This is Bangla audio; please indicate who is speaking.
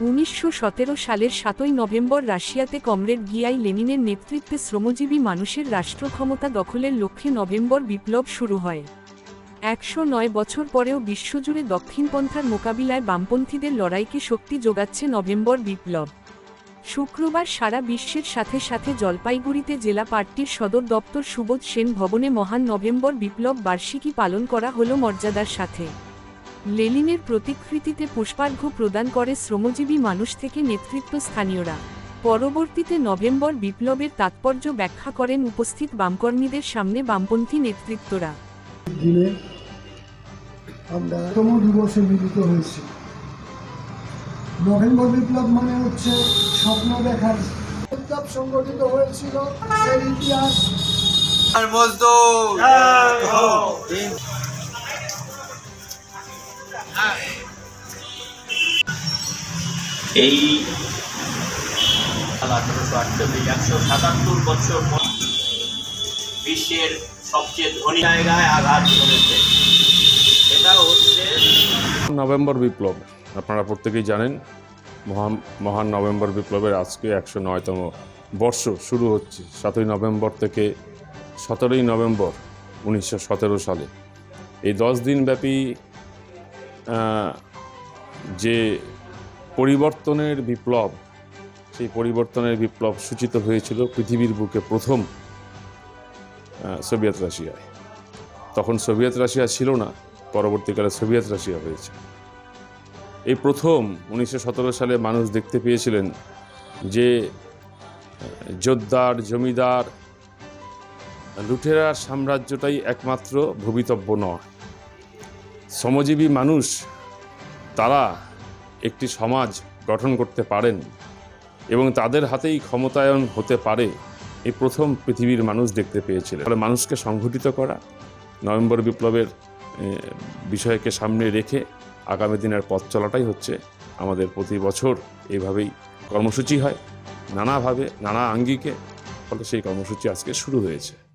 Speaker 1: উনিশশো সতেরো সালের সাতই নভেম্বর রাশিয়াতে কমরেড গিয়াই লেনিনের নেতৃত্বে শ্রমজীবী মানুষের রাষ্ট্র ক্ষমতা দখলের লক্ষ্যে নভেম্বর বিপ্লব শুরু হয়। একশো নয় বছর পরেও বিশ্বজুড়ে দক্ষিণপন্থার মোকাবিলায় বামপন্থীদের লড়াইকে শক্তি যোগাচ্ছে নভেম্বর বিপ্লব। শুক্রবার সারা বিশ্বের সাথে সাথে জলপাইগুড়িতে জেলা পার্টির সদর দপ্তর সুবোধ সেন ভবনে মহান নভেম্বর বিপ্লব বার্ষিকী পালন করা হল মর্যাদার সাথে। লেনিনের প্রতিকৃতিতে পুষ্পার্ঘ্য প্রদান করে শ্রমজীবী মানুষ থেকে নেতৃত্ব স্থানীয়রা। পরবর্তীতে নভেম্বর বিপ্লবের তাৎপর্য ব্যাখ্যা করেন উপস্থিত বামকর্মীদের সামনে বামপন্থী নেতৃত্বরা।
Speaker 2: আমরা তম দিবসে মিলিত হয়েছি। নভেম্বর বিপ্লব মানে হচ্ছে স্বপ্ন দেখার। বিপ্লব সংগঠিত হয়েছিল এর ইতিহাস।
Speaker 3: আর মজদুর।
Speaker 4: এই আঠারোশো আটচল্লিশ, একশো সাতাত্তর বছর বিশ্বের সবচেয়ে ধনী জায়গায় আঘাত করেছে। এটা হচ্ছে
Speaker 5: নভেম্বর বিপ্লব, আপনারা প্রত্যেকেই জানেন, মহান মহান নভেম্বর বিপ্লবের আজকে একশো নয়তম বর্ষ শুরু হচ্ছে, সাতই নভেম্বর থেকে সতেরোই নভেম্বর উনিশশো সতেরো সালে। এই দশ দিনব্যাপী যে পরিবর্তনের বিপ্লব, সেই পরিবর্তনের বিপ্লব সূচিত হয়েছিল পৃথিবীর বুকে প্রথম সোভিয়েত রাশিয়ায়। তখন সোভিয়েত রাশিয়া ছিল না, পরবর্তীকালে সোভিয়েত রাশিয়া হয়েছে। এই প্রথম উনিশশো সতেরো সালে মানুষ দেখতে পেয়েছিলেন যে জোদ্দার, জমিদার লুঠেরার সাম্রাজ্যটাই একমাত্র ভবিতব্য নয়। শ্রমজীবী মানুষ, তারা একটি সমাজ গঠন করতে পারেন এবং তাদের হাতেই ক্ষমতায়ন হতে পারে এই প্রথম পৃথিবীর মানুষ দেখতে পেয়েছিলেন। ফলে মানুষকে সংগঠিত করা, নভেম্বর বিপ্লবের বিষয়কে সামনে রেখে আগামী দিনের পথ চলাটাই হচ্ছে আমাদের প্রতি বছর এইভাবেই কর্মসূচি হয়। নানাভাবে, নানা আঙ্গিকে, ফলে সেই কর্মসূচি আজকে শুরু হয়েছে।